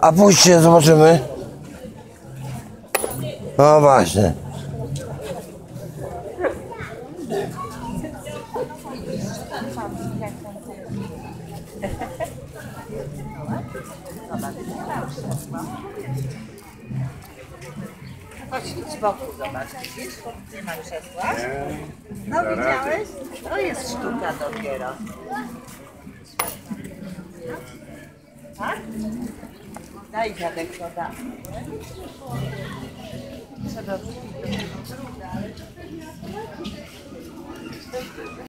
A pójdźcie, zobaczymy. No właśnie. Chodź z boku zobacz, widzisz? Nie ma krzesła. No widziałeś? To jest sztuka dopiero. Tak? Daj dziadek to da. Trzeba